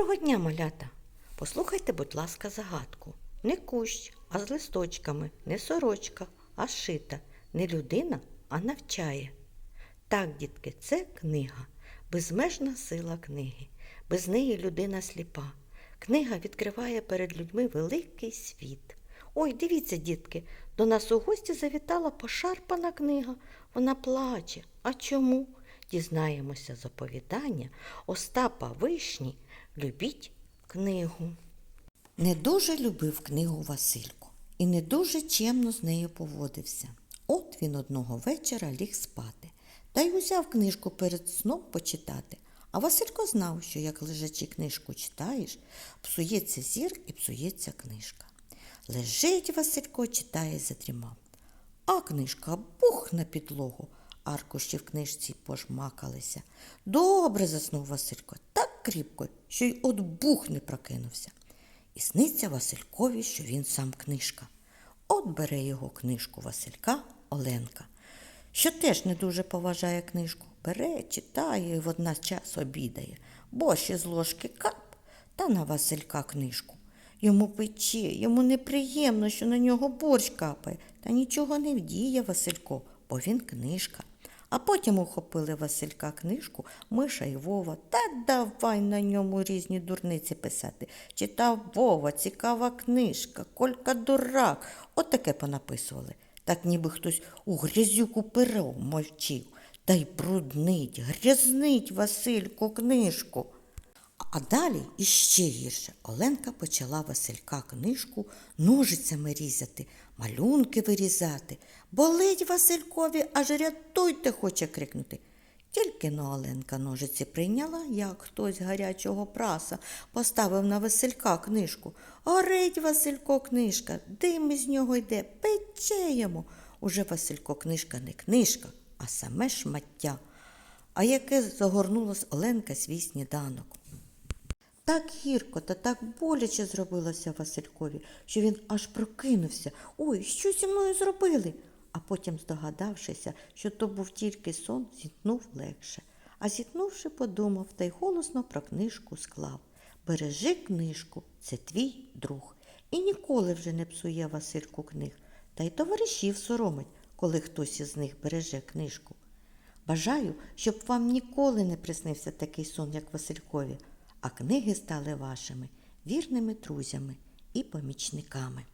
Доброго дня, малята! Послухайте, будь ласка, загадку. Не кущ, а з листочками, не сорочка, а шита, не людина, а навчає. Так, дітки, це книга, безмежна сила книги. Без неї людина сліпа. Книга відкриває перед людьми великий світ. Ой, дивіться, дітки, до нас у гості завітала пошарпана книга. Вона плаче. А чому? Дізнаємося з оповідання Остапа Вишні Любіть книгу. Не дуже любив книгу Василько і не дуже чемно з нею поводився. От він одного вечора ліг спати та й узяв книжку перед сном почитати. А Василько знав, що як лежачи книжку читаєш, псується зір і псується книжка. Лежить Василько, читає, задрімав. А книжка бух на підлогу. Аркуші в книжці пожмакалися. Добре заснув Василько, так кріпко, що й от бух не прокинувся. І сниться Василькові, що він сам книжка. От бере його книжку Василька Оленка, що теж не дуже поважає книжку. Бере, читає і водночас обідає, бо ще з ложки кап та на Василька книжку. Йому пече, йому неприємно, що на нього борщ капає, та нічого не вдіє Василько, бо він книжка. А потім ухопили Василька книжку Миша і Вова та давай на ньому різні дурниці писати. Читав Вова, цікава книжка, Колька дурак. От таке понаписували. Так ніби хтось у грязюку перо мовчив. Та й бруднить, грязнить Васильку книжку. А далі іще гірше. Оленка почала Василька книжку ножицями різати, малюнки вирізати. Болить Василькові, аж рятуйте, хоче крикнути. Тільки но Оленка ножиці прийняла, як хтось гарячого праса поставив на Василька книжку. Горить Василько книжка, дим із нього йде, пече йому. Уже Василько книжка не книжка, а саме шмаття. А яке загорнулась Оленка свій сніданок. Так гірко та так боляче зробилося Василькові, що він аж прокинувся. Ой, що зі мною зробили? А потім, здогадавшися, що то був тільки сон, зітнув легше. А зітнувши, подумав та й голосно про книжку склав. Бережи книжку, це твій друг. І ніколи вже не псує Васильку книг, та й товаришів соромить, коли хтось із них береже книжку. Бажаю, щоб вам ніколи не приснився такий сон, як Василькові, а книги стали вашими вірними друзями і помічниками.